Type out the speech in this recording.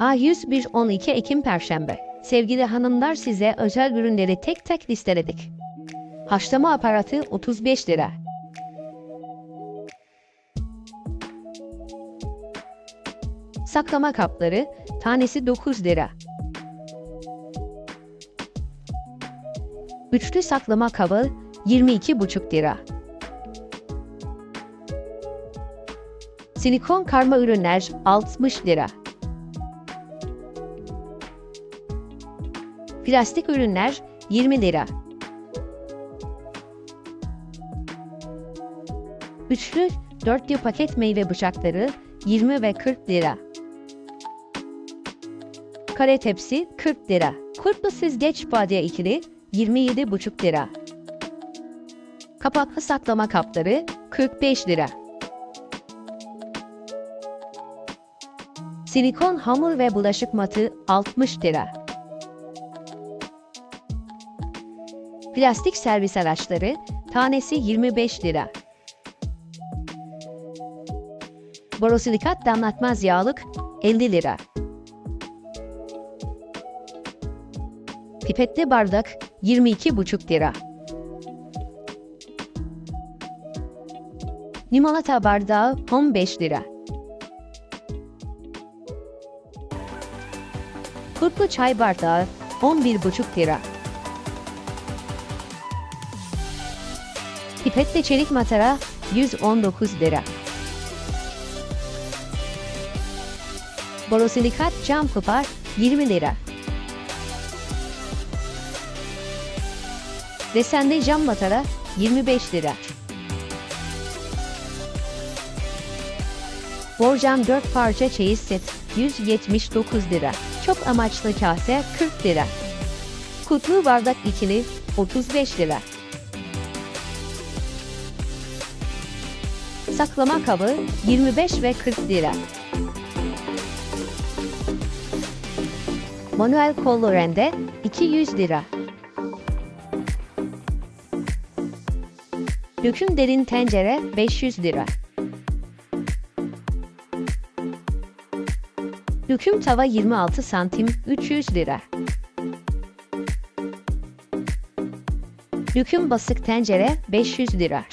A101 12 Ekim Perşembe. Sevgili hanımlar size özel ürünleri tek tek listeledik. Haşlama aparatı 35 lira. Saklama kapları tanesi 9 lira. Üçlü saklama kabı 22,5 lira. Silikon karma ürünler 60 lira. Plastik ürünler 20 lira. Üçlü dörtlü paket meyve bıçakları 20 ve 40 lira. Kare tepsi 40 lira. Kurtlu süzgeç badye ikili 27,5 lira. Kapaklı saklama kapları 45 lira. Silikon hamur ve bulaşık matı 60 lira. Plastik servis araçları tanesi 25 lira. Borosilikat damlatmaz yağlık 50 lira. Pipetli bardak 22,5 lira. Limonata bardağı 15 lira. Kurtlu çay bardağı 11,5 lira. Pipetli çelik matara 119 lira. Borosilikat cam kupa 20 lira. Desenli cam matara 25 lira. Borcam 4 parça çeyiz set 179 lira. Çok amaçlı kase 40 lira. Kutlu bardak ikili 35 lira. Saklama kabı 25 ve 40 lira. Manuel kollu rende 200 lira. Döküm derin tencere 500 lira. Döküm tava 26 santim 300 lira. Döküm basık tencere 500 lira.